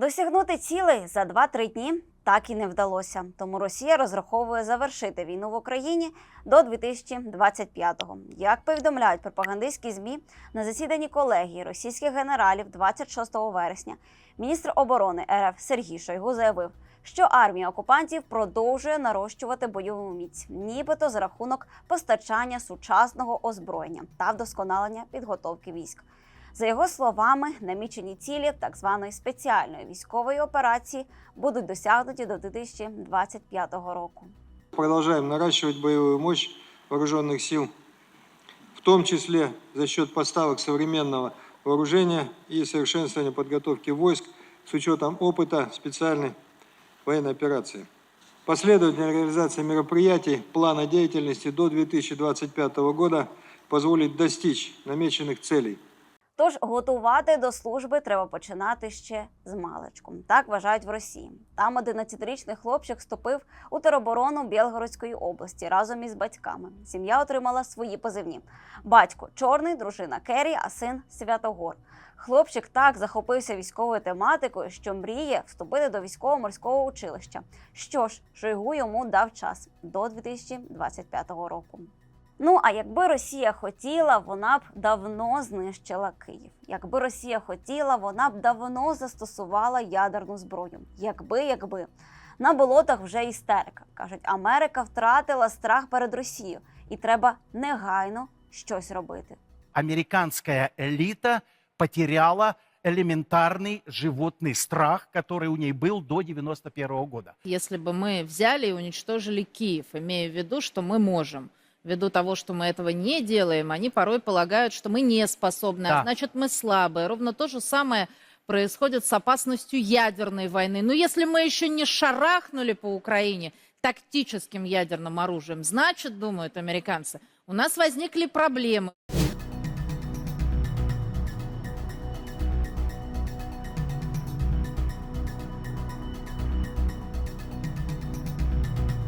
Досягнути цілей за 2-3 дні так і не вдалося. Тому Росія розраховує завершити війну в Україні до 2025-го. Як повідомляють пропагандистські змі на засіданні колегії російських генералів 26 вересня, міністр оборони РФ Сергій Шойгу заявив, що армія окупантів продовжує нарощувати бойову міць, нібито за рахунок постачання сучасного озброєння та вдосконалення підготовки військ. За його словами, намічені цілі так званої спеціальної військової операції будуть досягнуті до 2025 року. Продолжаем наращивать боевую мощь вооруженных сил, в том числе за счет поставок современного вооружения и совершенствования подготовки войск с учетом опыта специальной военной операции. Последовательная реализация мероприятий плана деятельности до 2025 года позволит достичь намеченных целей. Тож готувати до служби треба починати ще з маличку. Так вважають в Росії. Там 11-річний хлопчик вступив у тероборону Білгородської області разом із батьками. Сім'я отримала свої позивні: батько чорний, дружина Керрі, а син Святогор. Хлопчик так захопився військовою тематикою, що мріє вступити до військово-морського училища. Що ж, Шойгу йому дав час до 2025 року. Ну а якби Росія хотіла, вона б давно знищила Київ. Якби Росія хотіла, вона б давно застосувала ядерну зброю. Якби, якби на болотах вже істерика. кажуть, Америка втратила страх перед Росією, і треба негайно щось робити. американская элита потеряла элементарный животный страх, который у ней был до 91 года. Если бы мы взяли и уничтожили Киев, имея в виду, что мы можем, ввиду того, что мы этого не делаем, они порой полагают, что мы не способны, Да. а значит мы слабые. Ровно то же самое происходит с опасностью ядерной войны. Но если мы еще не шарахнули по Украине тактическим ядерным оружием, значит, думают американцы, у нас возникли проблемы.